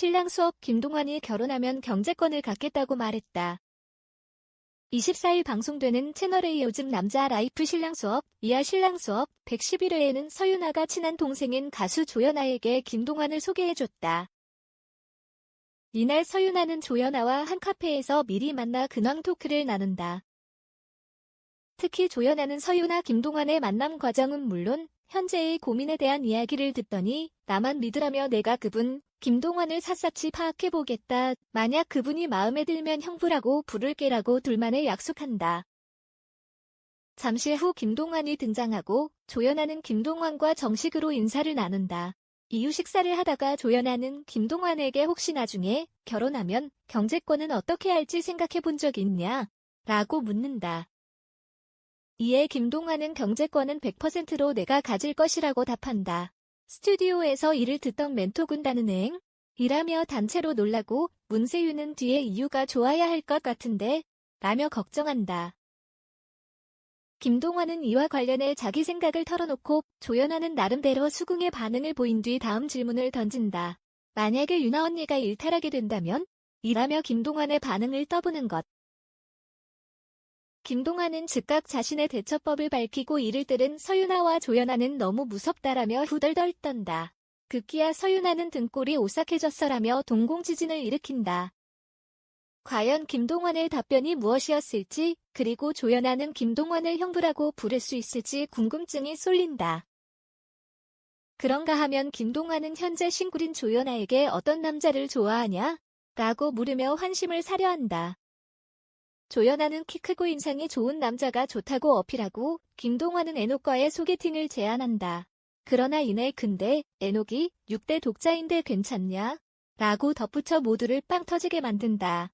신랑 수업 김동완이 결혼하면 경제권을 갖겠다고 말했다. 24일 방송되는 채널A 요즘 남자 라이프 신랑 수업, 이하 신랑 수업 111회에는 서윤아가 친한 동생인 가수 조연아에게 김동완을 소개해줬다. 이날 서윤아는 조연아와 한 카페에서 미리 만나 근황 토크를 나눈다. 특히 조연아는 서윤아 김동완의 만남 과정은 물론 현재의 고민에 대한 이야기를 듣더니 나만 믿으라며 내가 그분 김동완을 샅샅이 파악해보겠다. 만약 그분이 마음에 들면 형부라고 부를게라고 둘만에 약속한다. 잠시 후 김동완이 등장하고 조연아는 김동완과 정식으로 인사를 나눈다. 이후 식사를 하다가 조연아는 김동완에게 혹시 나중에 결혼하면 경제권은 어떻게 할지 생각해 본 적 있냐? 라고 묻는다. 이에 김동완은 경제권은 100%로 내가 가질 것이라고 답한다. 스튜디오에서 이를 듣던 멘토 군단은 행? 이라며 단체로 놀라고 문세윤은 뒤에 이유가 좋아야 할 것 같은데? 라며 걱정한다. 김동완은 이와 관련해 자기 생각을 털어놓고 조연아는 나름대로 수긍의 반응을 보인 뒤 다음 질문을 던진다. 만약에 유나 언니가 일탈하게 된다면? 이라며 김동완의 반응을 떠보는 것. 김동완은 즉각 자신의 대처법을 밝히고 이를 들은 서윤아와 조연아는 너무 무섭다라며 후덜덜 떤다. 급기야 서윤아는 등골이 오싹해졌어라며 동공지진을 일으킨다. 과연 김동완의 답변이 무엇이었을지 그리고 조연아는 김동완을 형부라고 부를 수 있을지 궁금증이 쏠린다. 그런가 하면 김동완은 현재 싱글인 조연아에게 어떤 남자를 좋아하냐? 라고 물으며 환심을 사려 한다. 조연아는 키 크고 인상이 좋은 남자가 좋다고 어필하고 김동완은 애녹과의 소개팅을 제안한다. 그러나 이내 근데 애녹이 6대 독자인데 괜찮냐? 라고 덧붙여 모두를 빵 터지게 만든다.